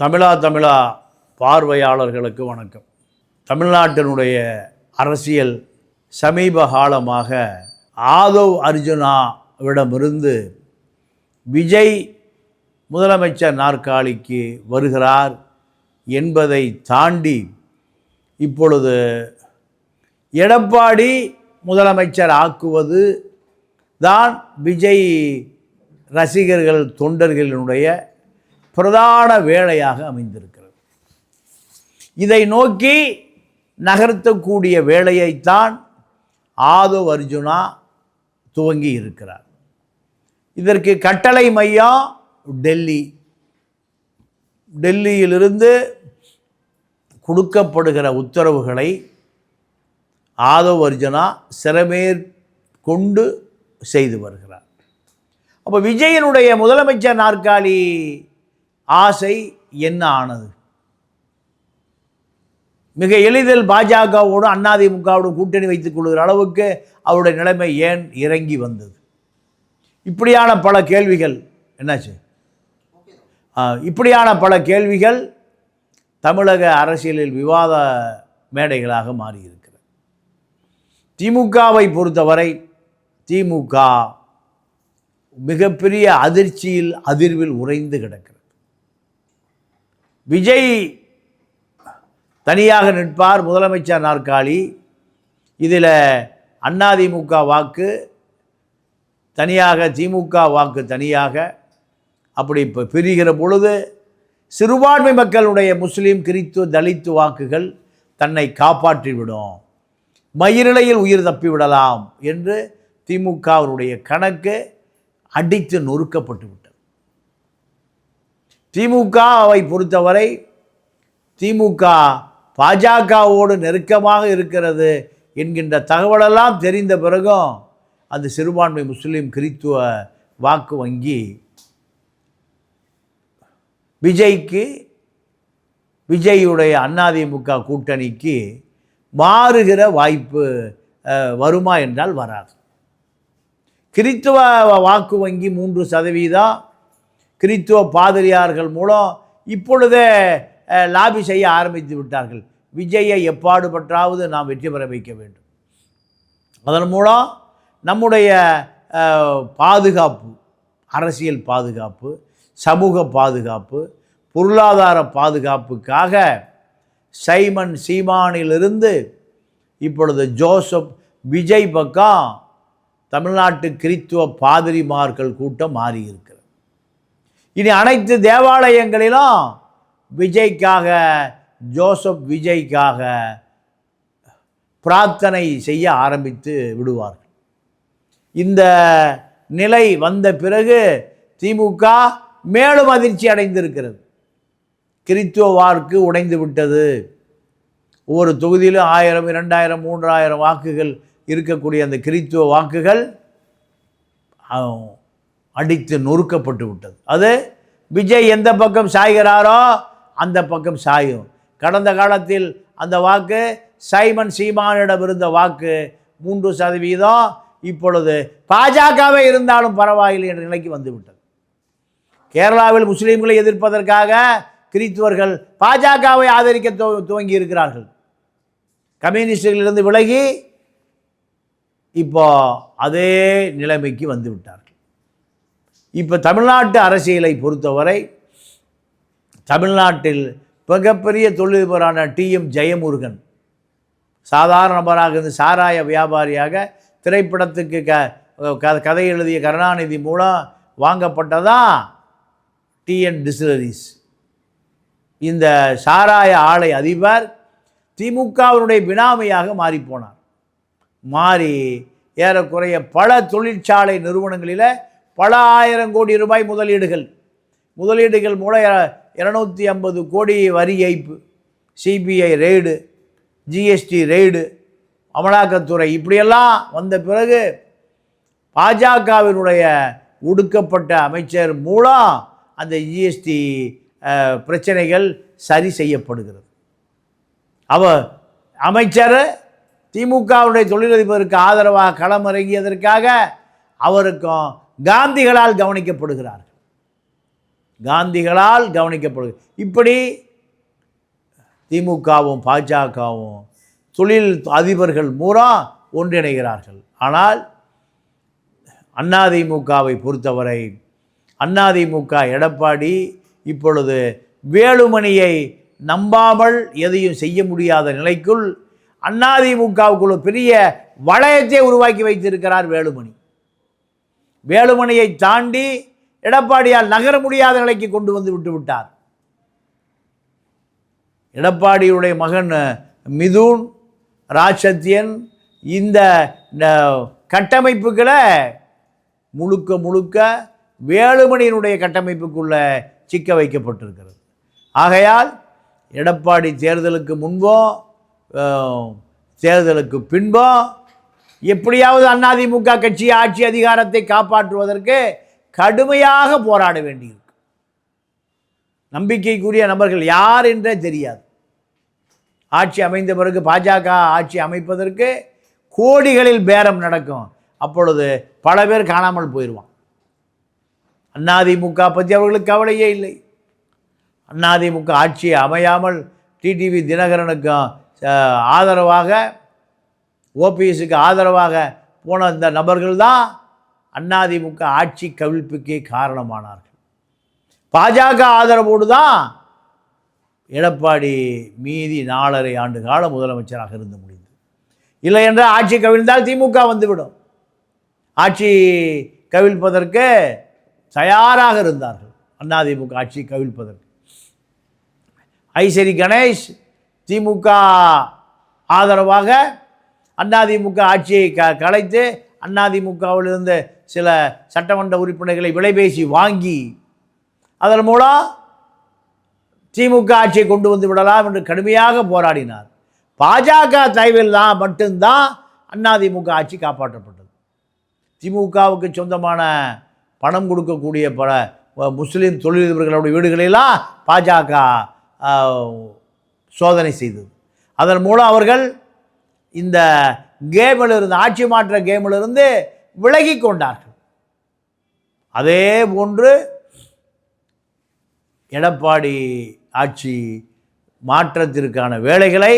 தமிழா தமிழா பார்வையாளர்களுக்கு வணக்கம். தமிழ்நாட்டினுடைய அரசியல் சமீப காலமாக ஆதவ் அர்ஜுனாவிடமிருந்து விஜய் முதலமைச்சர் நாற்காலிக்கு வருகிறார் என்பதை தாண்டி இப்பொழுது எடப்பாடி முதலமைச்சர் ஆக்குவது தான் விஜய் ரசிகர்கள் தொண்டர்களினுடைய பிரதான வேலையாக அமைந்திருக்கிறது. இதை நோக்கி நகர்த்தக்கூடிய வேலையைத்தான் ஆதவ் அர்ஜுனா துவங்கி இருக்கிறார். இதற்கு கட்டளை மையம் டெல்லி. டெல்லியிலிருந்து கொடுக்கப்படுகிற உத்தரவுகளை ஆதவ் அர்ஜுனா சிறமேற்கொண்டு செய்து வருகிறார். அப்போ விஜயனுடைய முதலமைச்சர் நாற்காலி ஆசை என்ன ஆனது? மிக எளிதில் பாஜகவோடு அதிமுகவோடு கூட்டணி வைத்துக் கொள்கிற அளவுக்கு அவருடைய நிலைமை ஏன் இறங்கி வந்தது? இப்படியான பல கேள்விகள் என்னாச்சு? இப்படியான பல கேள்விகள் தமிழக அரசியலில் விவாத மேடைகளாக மாறியிருக்கிறது. திமுகவை பொறுத்தவரை திமுக மிகப்பெரிய அதிர்ச்சியில் அதிர்வில் உறைந்து கிடக்கிறது. விஜய் தனியாக நிற்பார் முதலமைச்சர் நாற்காலி. இதில் அதிமுக வாக்கு தனியாக திமுக வாக்கு தனியாக. அப்படி இப்போ பிரிகிற பொழுது சிறுபான்மை மக்களுடைய முஸ்லீம் கிறித்து தலித்து வாக்குகள் தன்னை காப்பாற்றிவிடும் மயிரிழையில் உயிர் தப்பிவிடலாம் என்று திமுகவினுடைய கணக்கு அடித்து நொறுக்கப்பட்டு விட்டது. திமுகவை பொறுத்தவரை திமுக பாஜகவோடு நெருக்கமாக இருக்கிறது என்கின்ற தகவலெல்லாம் தெரிந்த பிறகும் அந்த சிறுபான்மை முஸ்லீம் கிறித்துவ வாக்கு வங்கி விஜய்க்கு விஜயுடைய அதிமுக கூட்டணிக்கு மாறுகிற வாய்ப்பு வருமா என்றால் வராது. கிறித்துவ வாக்கு வங்கி மூன்று சதவீதம் கிறித்துவ பாதிரியார்கள் மூலம் இப்பொழுதே லாபி செய்ய ஆரம்பித்து விட்டார்கள். விஜயை எப்பாடுபட்டாவது நாம் வெற்றி பெற வைக்க வேண்டும். அதன் மூலம் நம்முடைய பாதுகாப்பு அரசியல் பாதுகாப்பு சமூக பாதுகாப்பு பொருளாதார பாதுகாப்புக்காக சைமன் சீமானிலிருந்து இப்பொழுது ஜோசப் விஜய் பக்கம் தமிழ்நாட்டு கிறித்துவ பாதிரிமார்கள் கூட்டம் மாறியிருக்கு. இனி அனைத்து தேவாலயங்களிலும் விஜய்க்காக ஜோசப் விஜய்க்காக பிரார்த்தனை செய்ய ஆரம்பித்து விடுவார்கள். இந்த நிலை வந்த பிறகு திமுக மேலும் அதிர்ச்சி அடைந்திருக்கிறது. கிறித்துவ வாக்கு உடைந்து விட்டது. ஒவ்வொரு தொகுதியிலும் ஆயிரம் இரண்டாயிரம் மூன்றாயிரம் வாக்குகள் இருக்கக்கூடிய அந்த கிறித்துவ வாக்குகள் அடித்து நொறுக்கப்பட்டு விட்டது. அது விஜய் எந்த பக்கம் சாய்கிறாரோ அந்த பக்கம் சாயும். கடந்த காலத்தில் அந்த வாக்கு சைமன் சீமானிடம் இருந்த வாக்கு மூன்று சதவீதம் இப்பொழுது பாஜகவே இருந்தாலும் பரவாயில்லை என்ற நிலைக்கு வந்துவிட்டது கேரளாவில் முஸ்லீம்களை எதிர்ப்பதற்காக கிறித்துவர்கள் பாஜகவை ஆதரிக்க துவங்கி இருக்கிறார்கள். கம்யூனிஸ்டுகளிலிருந்து விலகி இப்போ அதே நிலைமைக்கு வந்துவிட்டார் இப்போ தமிழ்நாட்டு அரசியலை பொறுத்தவரை தமிழ்நாட்டில் மிகப்பெரிய தொழிலதிபரான டிஎம் ஜெயமுருகன் சாதாரண நபராக இருந்து சாராய வியாபாரியாக திரைப்படத்துக்கு க கதை எழுதிய கருணாநிதி மூலம் வாங்கப்பட்டதா? டிஎன் டிஸ்லரிஸ் இந்த சாராய ஆலை அதிபர் திமுகவினுடைய பினாமியாக மாறிப்போனார். மாறி ஏறக்குறைய பல தொழிற்சாலை நிறுவனங்களில் பல ஆயிரம் கோடி ரூபாய் முதலீடுகள். முதலீடுகள் மூலம் இரநூத்தி ஐம்பது கோடி வரி ஏய்ப்பு. சிபிஐ ரெய்டு ஜிஎஸ்டி ரெய்டு அமலாக்கத்துறை இப்படியெல்லாம் வந்த பிறகு பாஜகவினுடைய ஒடுக்கப்பட்ட அமைச்சர் மூலம் அந்த ஜிஎஸ்டி பிரச்சனைகள் சரி செய்யப்படுகிறது. அவ அமைச்சர் திமுகவுடைய தொழிலதிபருக்கு ஆதரவாக களமிறங்கியதற்காக அவருக்கும் காந்திகளால் கவனிக்கப்படுகிறார் காந்திகளால் கவனிக்கப்படுது இப்படி திமுகவும் பாஜகவும் தொழில் அதிபர்கள் மூரா ஒன்றிணைகிறார்கள். ஆனால் அதிமுகவை பொறுத்தவரை அதிமுக எடப்பாடி இப்பொழுது வேலுமணியை நம்பாமல் எதையும் செய்ய முடியாத நிலைக்குள் அதிமுகவுக்குள்ள பெரிய வளையத்தை உருவாக்கி வைத்திருக்கிறார் வேலுமணி. வேலுமணியை தாண்டி எடப்பாடியால் நகர முடியாத நிலைக்கு கொண்டு வந்து விட்டு விட்டார். எடப்பாடியுடைய மகன் மிதுன் ராஜசத்யன் இந்த கட்டமைப்புகளை முழுக்க முழுக்க வேலுமணியினுடைய கட்டமைப்புக்குள்ள சிக்க வைக்கப்பட்டிருக்கிறது. ஆகையால் எடப்பாடி தேர்தலுக்கு முன்போ தேர்தலுக்கு பின்போ எப்படியாவது அதிமுக கட்சி ஆட்சி அதிகாரத்தை காப்பாற்றுவதற்கு கடுமையாக போராட வேண்டியிருக்கு. நம்பிக்கைக்குரிய நபர்கள் யார் என்றே தெரியாது. ஆட்சி அமைந்த பிறகு பாஜக ஆட்சி அமைப்பதற்கு கோடிகளில் பேரம் நடக்கும். அப்பொழுது பல பேர் காணாமல் போயிடுவான் அதிமுக பற்றி அவர்களுக்கு கவலையே இல்லை. அதிமுக ஆட்சி அமையாமல் டிடிவி தினகரனுக்கும் ஆதரவாக ஓபிஎஸ்க்கு ஆதரவாக போன இந்த நபர்கள் தான் அதிமுக ஆட்சி கவிழ்ப்புக்கே காரணமானார்கள். பாஜக ஆதரவோடு தான் எடப்பாடி மீதி நாலரை ஆண்டு கால முதலமைச்சராக இருந்து முடிந்தது. இல்லை என்றால் ஆட்சி கவிழ்ந்தால் திமுக வந்துவிடும். ஆட்சி கவிழ்ப்பதற்கு தயாராக இருந்தார்கள் அதிமுக ஆட்சி கவிழ்ப்பதற்கு. ஐசரி கணேஷ் திமுக ஆதரவாக அதிமுக ஆட்சியை க கலைத்து அதிமுகவிலிருந்து சில சட்டமன்ற உறுப்பினர்களை விலைபேசி வாங்கி அதன் மூலம் திமுக ஆட்சியை கொண்டு வந்து விடலாம் என்று கடுமையாக போராடினார். பாஜக தயவில் தான் மட்டும்தான் அதிமுக ஆட்சி காப்பாற்றப்பட்டது. திமுகவுக்கு சொந்தமான பணம் கொடுக்கக்கூடிய பல முஸ்லீம் தொழிலதிபர்களுடைய வீடுகளெல்லாம் பாஜக சோதனை செய்தது. அதன் மூலம் அவர்கள் இந்த கேமில் இருந்து ஆட்சி மாற்ற கேமிலிருந்து விலகி கொண்டார்கள். அதே போன்று எடப்பாடி ஆட்சி மாற்றத்திற்கான வேலைகளை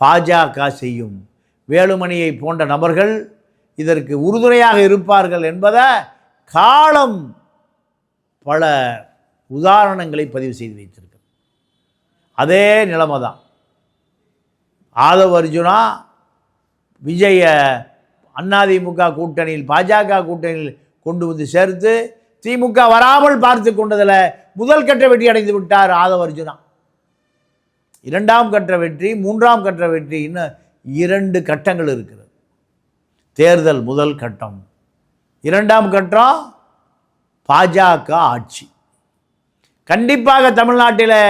பாஜக செய்யும். வேலுமணியை போன்ற நபர்கள் இதற்கு உறுதுணையாக இருப்பார்கள் என்பதை காலம் பல உதாரணங்களை பதிவு செய்து வைத்திருக்கிறது அதே நிலைமை தான் ஆதவ அர்ஜுனா விஜய அதிமுக கூட்டணியில் பாஜக கூட்டணியில் கொண்டு வந்து சேர்த்து திமுக வராமல் பார்த்து கொண்டதில் முதல் கட்ட வெற்றி அடைந்து விட்டார் ஆதவ அர்ஜுனா. இரண்டாம் கட்ட வெற்றி மூன்றாம் கட்ட வெற்றி இன்னும் இரண்டு கட்டங்கள் இருக்கிறது. தேர்தல் முதல் கட்டம். இரண்டாம் கட்டம் பாஜக ஆட்சி. கண்டிப்பாக தமிழ்நாட்டில்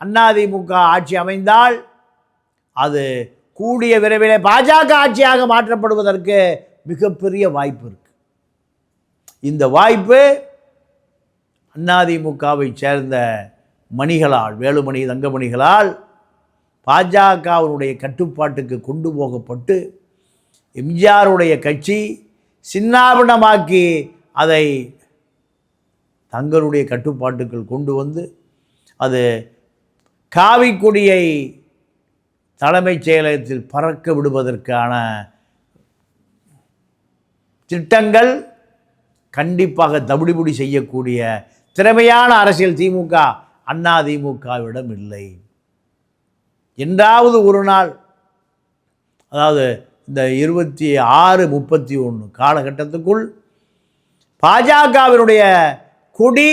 அதிமுக ஆட்சி அமைந்தால் அது கூடிய விரைவில் பாஜக ஆட்சியாக மாற்றப்படுவதற்கு மிகப்பெரிய வாய்ப்பு இருக்கு. இந்த வாய்ப்பு அதிமுகவை சேர்ந்த மணிகளால் வேலுமணி தங்கமணிகளால் பாஜகவினுடைய கட்டுப்பாட்டுக்கு கொண்டு போகப்பட்டு எம்ஜிஆருடைய கட்சி சின்னாபினமாக்கி அதை தங்களுடைய கட்டுப்பாட்டுக்குள் கொண்டு வந்து அது காவிக்குடியை தலைமைச் செயலகத்தில் பறக்க விடுவதற்கான திட்டங்கள் கண்டிப்பாக தவிடுபுடி செய்யக்கூடிய திறமையான அரசியல் திமுக அண்ணா திமுகவிடம் இல்லை. என்றாவது ஒரு நாள் அதாவது இந்த இருபத்தி ஆறு முப்பத்தி ஒன்று காலகட்டத்துக்குள் பாஜகவினுடைய கொடி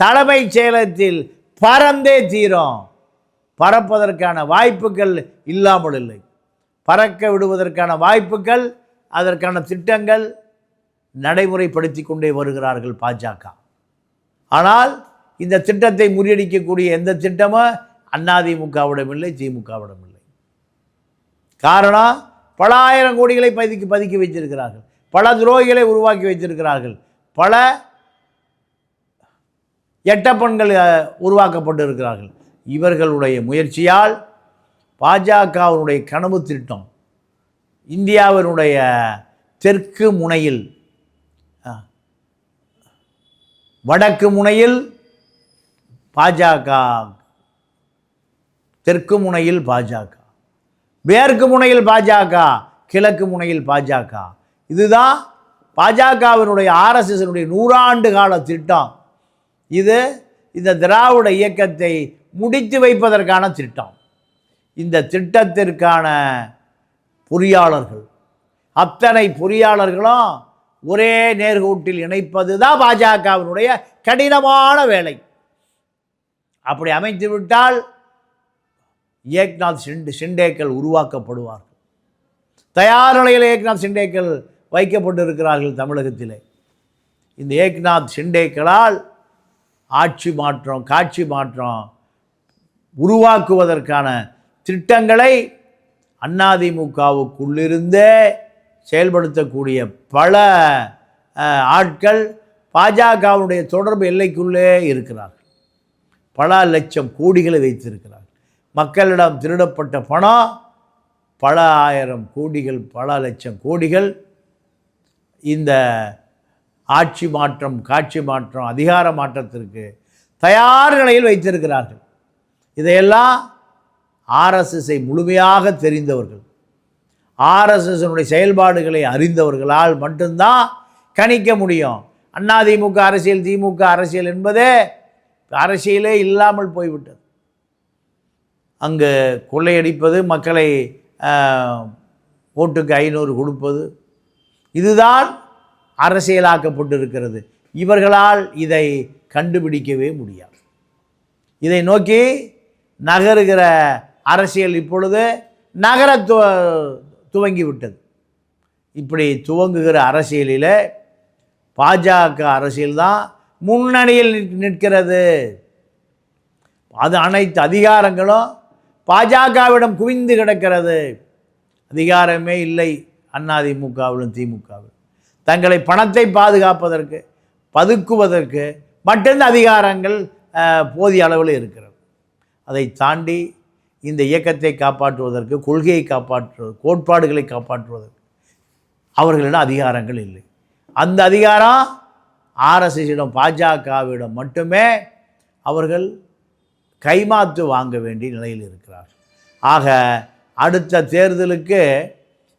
தலைமைச் செயலகத்தில் பறந்தே தீரும். பறப்பதற்கான வாய்ப்புகள் இல்லாமல் இல்லை. பறக்க விடுவதற்கான வாய்ப்புகள் அதற்கான திட்டங்கள் நடைமுறைப்படுத்தி கொண்டே வருகிறார்கள் பாஜக. ஆனால் இந்த திட்டத்தை முறியடிக்கக்கூடிய எந்த திட்டமும் அதிமுகவிடம் இல்லை திமுகவிடம் இல்லை. காரணம் பல ஆயிரம் கோடிகளை பதுக்கி பதுக்கி வைத்திருக்கிறார்கள். பல துரோகிகளை உருவாக்கி வைத்திருக்கிறார்கள். பல எட்டப்பன்கள் உருவாக்கப்பட்டு இருக்கிறார்கள் இவர்களுடைய முயற்சியால் பாஜகவினுடைய கனவு திட்டம் இந்தியாவினுடைய தெற்கு முனையில் வடக்கு முனையில் பாஜக தெற்கு முனையில் பாஜக மேற்கு முனையில் பாஜக கிழக்கு முனையில் பாஜக. இதுதான் பாஜகவினுடைய ஆர்எஸ்எஸ்னுடைய நூறாண்டு கால திட்டம் இது இந்த திராவிட இயக்கத்தை முடித்து வைப்பதற்கான திட்டம். இந்த திட்டத்திற்கான பொறியாளர்கள் அத்தனை பொறியாளர்களும் ஒரே நேர்கூட்டில் இணைப்பது தான் பாஜகவினுடைய கடினமான வேலை. அப்படி அமைத்துவிட்டால் ஏக்நாத் ஷிண்டு ஷிண்டேக்கள் உருவாக்கப்படுவார்கள். தயார் நிலையில் ஏக்நாத் ஷிண்டேக்கள் வைக்கப்பட்டிருக்கிறார்கள் தமிழகத்திலே. இந்த ஏக்நாத் ஷிண்டேக்களால் ஆட்சி மாற்றம் காட்சி மாற்றம் உருவாக்குவதற்கான திட்டங்களை அதிமுகவுக்குள்ளிருந்தே செயல்படுத்தக்கூடிய பல ஆட்கள் பாஜகவுடைய தொடர்பு எல்லைக்குள்ளே இருக்கிறார்கள். பல லட்சம் கோடிகளை வைத்திருக்கிறார்கள். மக்களிடம் திருடப்பட்ட பணம் பல ஆயிரம் கோடிகள் பல லட்சம் கோடிகள். இந்த ஆட்சி மாற்றம் காட்சி மாற்றம் அதிகார மாற்றத்திற்கு தயார் நிலையில் வைத்திருக்கிறார்கள். இதையெல்லாம் ஆர்எஸ்எஸ்ஐ முழுமையாக தெரிந்தவர்கள் ஆர்எஸ்எஸ்னுடைய செயல்பாடுகளை அறிந்தவர்களால் மட்டும்தான் கணிக்க முடியும். அதிமுக அரசியல் திமுக அரசியல் என்பதே அரசியலே இல்லாமல் போய்விட்டது. அங்கு கொள்ளையடிப்பது மக்களை ஓட்டுக்கு ஐநூறு கொடுப்பது இதுதான் அரசியலாக்கப்பட்டிருக்கிறது. இவர்களால் இதை கண்டுபிடிக்கவே முடியாது. இதை நோக்கி நகருகிற அரசியல் இப்பொழுது நகர து துவங்கிவிட்டது. இப்படி துவங்குகிற அரசியலில் பாஜக அரசியல்தான் முன்னணியில் நிற்கிறது. அது அனைத்து அதிகாரங்களும் பாஜகவிடம் குவிந்து கிடக்கிறது. அதிகாரமே இல்லை அதிமுகவிலும் திமுகவிலும். தங்களை பணத்தை பாதுகாப்பதற்கு பதுக்குவதற்கு மட்டும்தான் அதிகாரங்கள் போதிய அளவில் இருக்கிறது. அதை தாண்டி இந்த இயக்கத்தை காப்பாற்றுவதற்கு கொள்கையை காப்பாற்றுவது கோட்பாடுகளை காப்பாற்றுவதற்கு அவர்களிடம் அதிகாரங்கள் இல்லை. அந்த அதிகாரம் ஆர்எஸ்எஸிடம் பாஜகவிடம் மட்டுமே அவர்கள் கைமாத்து வாங்க வேண்டிய நிலையில் இருக்கிறார் ஆக அடுத்த தேர்தலுக்கு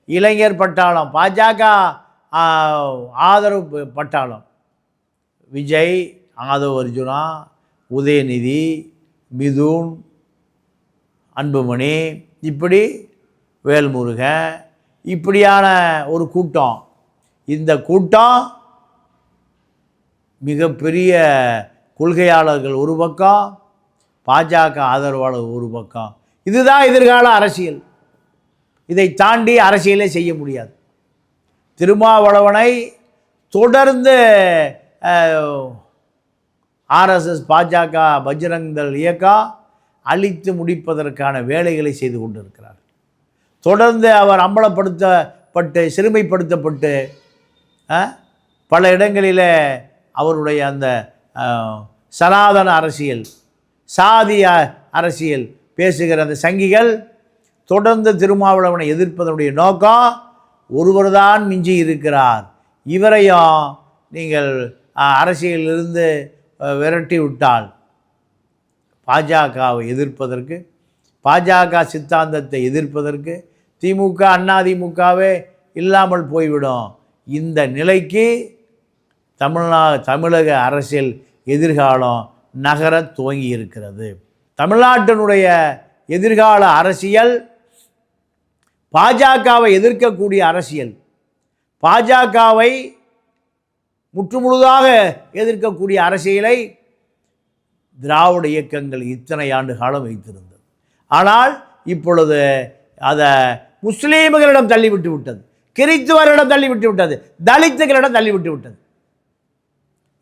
இளைஞர் பட்டாளம் பாஜக ஆதரவு பட்டாளம் விஜய் ஆதவ் அர்ஜுனா உதயநிதி மிதுன் அன்புமணி இப்படி வேல்முருகன் இப்படியான ஒரு கூட்டம். இந்த கூட்டம் மிகப்பெரிய கொள்கையாளர்கள் ஒரு பக்கம் பாஜக ஆதரவாளர் ஒரு பக்கம். இதுதான் எதிர்கால அரசியல். இதை தாண்டி அரசியலே செய்ய முடியாது. திருமாவளவனை தொடர்ந்து ஆர்எஸ்எஸ் பாஜக பஜ்ரங்தள் இயக்கம் அழித்து முடிப்பதற்கான வேலைகளை செய்து கொண்டிருக்கிறார். தொடர்ந்து அவர் அம்பலப்படுத்தப்பட்டு சிறுமைப்படுத்தப்பட்டு பல இடங்களிலே அவருடைய அந்த சனாதன அரசியல் சாதி அரசியல் பேசுகிற அந்த சங்கிகள் தொடர்ந்து திருமாவளவனை எதிர்ப்பதனுடைய நோக்கம் ஒருவர் தான் மிஞ்சி இருக்கிறார். இவரையும் நீங்கள் அஹ், அரசியலிலிருந்து விரட்டி விட்டால் பாஜகவை எதிர்ப்பதற்கு பாஜக சித்தாந்தத்தை எதிர்ப்பதற்கு திமுக அதிமுகவே இல்லாமல் போய்விடும். இந்த நிலைக்கு தமிழ்நா தமிழக அரசியல் எதிர்காலம் நகரத் துவங்கி இருக்கிறது தமிழ்நாட்டினுடைய எதிர்கால அரசியல் பாஜகவை எதிர்க்கக்கூடிய அரசியல் பாஜகவை முற்றுமுழுதாக எதிர்க்கக்கூடிய அரசியலை திராவிட இயக்கங்கள் இத்தனை ஆண்டு காலம் வைத்திருந்தது. ஆனால் இப்பொழுது அதை முஸ்லீம்களிடம் தள்ளிவிட்டு விட்டது. கிறித்துவரிடம் தள்ளிவிட்டு விட்டது. தலித்துகளிடம் தள்ளிவிட்டு விட்டது.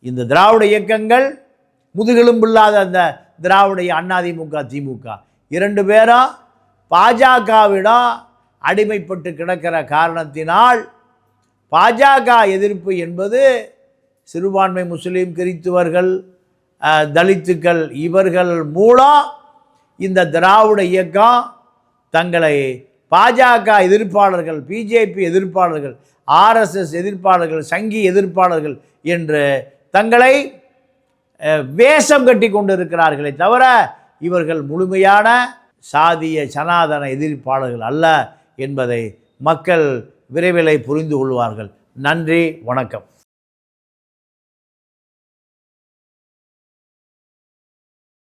இந்த திராவிட இயக்கங்கள் முதுகெலும்பில்லாத அந்த திராவிட அதிமுக திமுக இரண்டு பேரும் பாஜகவிடம் அடிமைப்பட்டு கிடக்கிற காரணத்தினால் பாஜக எதிர்ப்பு என்பது சிறுபான்மை முஸ்லீம் கிறித்துவர்கள் தலித்துக்கள் இவர்கள் மூலம் இந்த திராவிட இயக்கம் தங்களை பாஜக எதிர்ப்பாளர்கள் பிஜேபி எதிர்ப்பாளர்கள் ஆர்எஸ்எஸ் எதிர்ப்பாளர்கள் சங்கி எதிர்ப்பாளர்கள் என்று தங்களை வேஷம் கட்டி கொண்டிருக்கிறார்களே தவிர இவர்கள் முழுமையான சாதிய சனாதன எதிர்ப்பாளர்கள் அல்ல என்பதை மக்கள் விரைவில் புரிந்து கொள்வார்கள். நன்றி வணக்கம்.